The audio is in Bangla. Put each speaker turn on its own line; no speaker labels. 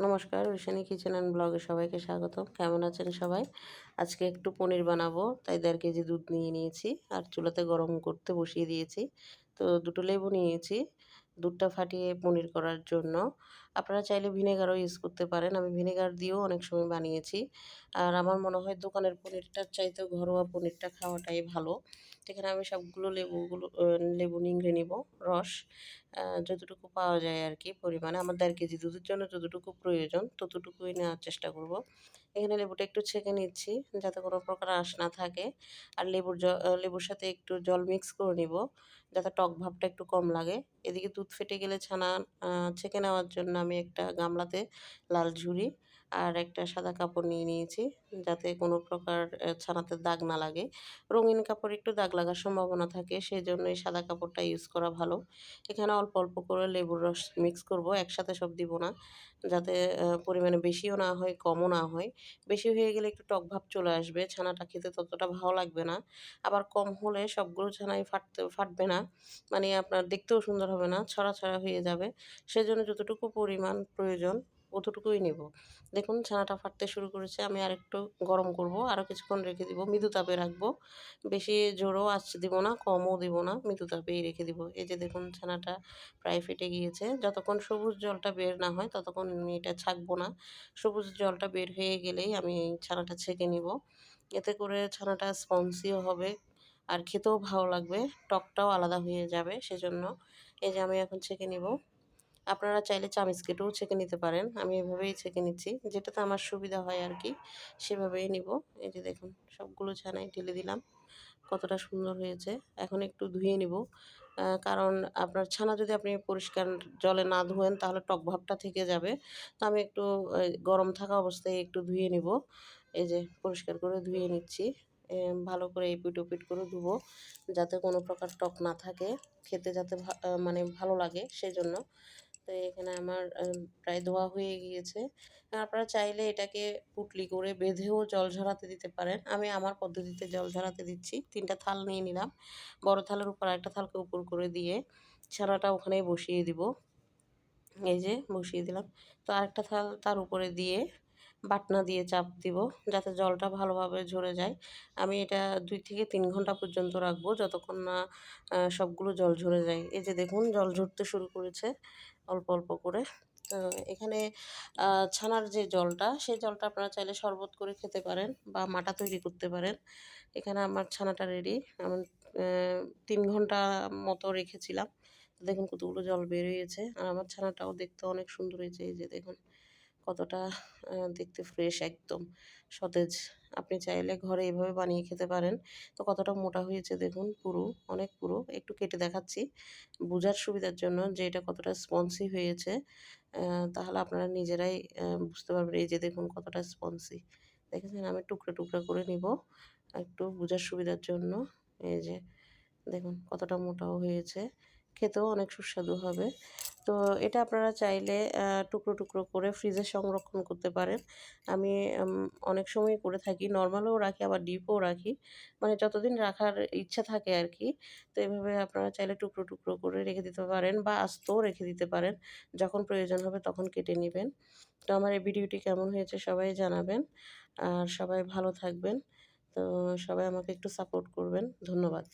নমস্কার ঐশানী কিচেন অ্যান্ড ব্লগে সবাইকে স্বাগতম। কেমন আছেন সবাই? আজকে একটু পনির বানাবো, তাই দেড় কেজি দুধ নিয়ে নিয়েছি আর চুলাতে গরম করতে বসিয়ে দিয়েছি। তো দুটো লেবু নিয়েছি, দুধটা ফাটিয়ে পনির করার জন্য। আপনারা চাইলে ভিনেগারও ইউজ করতে পারেন। আমি ভিনেগার দিয়েও অনেক সময় বানিয়েছি। আর আমার মনে হয় দোকানের পনিরটার চাইতে ঘরোয়া পনিরটা খাওয়াটাই ভালো। এখানে আমি সবগুলো লেবুগুলো লেবু নিংড়ে নিব, রস যতটুকু পাওয়া যায় আর কি পরিমাণে। আমার দেড় কেজি দুধের জন্য যতটুকু প্রয়োজন ততটুকুই নেওয়ার চেষ্টা করব। এখানে লেবুটা একটু ছেঁকে নিচ্ছি যাতে কোনো প্রকার আঁশ না থাকে। আর লেবুর লেবুর সাথে একটু জল মিক্স করে নিব যাতে টক ভাবটা একটু কম লাগে। এদিকে দুধ ফেটে গেলে ছানা ছেঁকে নেওয়ার জন্য আমি একটা গামলাতে লাল ঝুড়ি আর একটা সাদা কাপড় নিয়ে নিয়েছি যাতে কোনো প্রকার ছানাতে দাগ না লাগে। রঙিন কাপড় একটু দাগ লাগার সম্ভাবনা থাকে সেই জন্য এই সাদা কাপড়টা ইউজ করা ভালো। এখানে অল্প অল্প করে লেবুর রস মিক্স করব, একসাথে সব দিব না। যাতে পরিমাণে বেশিও না হয়, কমও না হয়। বেশি হয়ে গেলে একটু টক ভাব চলে আসবে, ছানাটা খেতে ততটা ভালো লাগবে না। আবার কম হলে সবগুলো ছানাই ফাটতে, ফাটবে না। মানে আপনার দেখতেও সুন্দর হবে না ছড়া ছড়া হয়ে যাবে। সেজন্য যতটুকু পরিমাণ প্রয়োজন অতটুকুই নেব। দেখুন, ছানাটা ফাটতে শুরু করেছে, আমি আরেকটু গরম করব আরও কিছুক্ষণ রেখে দিব। মৃদু তাপে রাখব, বেশি জোরও আসছে দিব না, কমও দিব না, মৃদু তাপেই রেখে দিব। এই যে দেখুন, ছানাটা প্রায় ফেটে গিয়েছে। যতক্ষণ সবুজ জলটা বের না হয়, ততক্ষণ আমি এটা ছাকবো না। সবুজ জলটা বের হয়ে গেলেই আমি ছানাটা ছেঁকে নিব। এতে করে ছানাটা স্পঞ্জিও হবে, আর খেতেও ভালো লাগবে, টকটাও আলাদা হয়ে যাবে, সেজন্য এই যে আমি এখন ছেঁকে নিব। আপনারা চাইলে চামিচ কেটেও ছেঁকে নিতে পারেন। আমি এভাবেই ছেঁকে নিচ্ছি। যেটাতে আমার সুবিধা হয় আর কি সেভাবেই নিব। এই যে দেখুন, সবগুলো ছানাই ঢেলে দিলাম। কতটা সুন্দর হয়েছে। এখন একটু ধুয়ে নিব। কারণ আপনার ছানা যদি আপনি পরিষ্কার জলে না ধোয়েন, তাহলে টক ভাবটা থেকে যাবে। তো আমি একটু গরম থাকা অবস্থায় একটু ধুয়ে নিব। এই যে পরিষ্কার করে ধুয়ে নিচ্ছি। ভালো করে এপিট ওপিট করে ধুবো, যাতে কোনো প্রকার টক না থাকে। খেতে যাতে মানে ভালো লাগে সেজন্য। তো এখানে আমার প্রায় ধোয়া হয়ে গিয়েছে। আপনারা চাইলে এটাকে পুটলি করে বেঁধেও জল ঝরাতে দিতে পারেন। আমি আমার পদ্ধতিতে জল ঝরাতে দিচ্ছি। তিনটা থাল নিয়ে নিলাম। বড় থালের উপর একটা থালকে উপর করে দিয়ে ছাড়াটা ওখানেই বসিয়ে দিব। এই যে বসিয়ে দিলাম। তো আরেকটা থাল তার উপরে দিয়ে বাটনা দিয়ে চাপ দিব যাতে জলটা ভালোভাবে ঝরে যায়। আমি এটা দুই থেকে তিন ঘণ্টা পর্যন্ত রাখব যতক্ষণ না সবগুলো জল ঝরে যায়। এই যে দেখুন, জল ঝরতে শুরু করেছে অল্প অল্প করে। এখানে ছানার যে জলটা, সেই জলটা আপনারা চাইলে শরবত করে খেতে পারেন বা মাটা তৈরি করতে পারেন। এখানে আমার ছানাটা রেডি আমি তিন ঘণ্টা মতো রেখেছিলাম। দেখুন কতগুলো জল বেরিয়েছে আর আমার ছানাটাও দেখতে অনেক সুন্দর হয়েছে। এই যে দেখুন। কতটা দেখতে ফ্রেশ একদম। সতেজ। আপনি চাইলে ঘরে এভাবে বানিয়ে খেতে পারেন। তো কতটা মোটা হয়েছে দেখুন, পুরো, অনেক পুরো। একটু কেটে দেখাচ্ছি। বোঝার সুবিধার জন্য যে এটা কতটা স্পঞ্সি হয়েছে তাহলে আপনারা নিজেরাই বুঝতে পারবেন এই যে দেখুন কতটা স্পঞ্সি দেখেছেন? আমি টুকরো টুকরো করে নিব। একটু বোঝার সুবিধার জন্য এই যে দেখুন কতটা মোটাও হয়েছে। খেতেও অনেক সুস্বাদু হবে। তো এটা আপনারা চাইলে টুকরো টুকরো করে ফ্রিজে সংরক্ষণ করতে পারেন। আমি অনেক সময় করে থাকি নর্মালও রাখি, আবার ডিপও রাখি। মানে যতদিন রাখার ইচ্ছা থাকে আর কি তো এভাবে আপনারা চাইলে টুকরো টুকরো করে রেখে দিতে পারেন বা আস্তও রেখে দিতে পারেন। যখন প্রয়োজন হবে তখন কেটে নেবেন। তো আমার এই ভিডিওটি কেমন হয়েছে সবাই জানাবেন। আর সবাই ভালো থাকবেন। তো সবাই আমাকে একটু সাপোর্ট করবেন। ধন্যবাদ।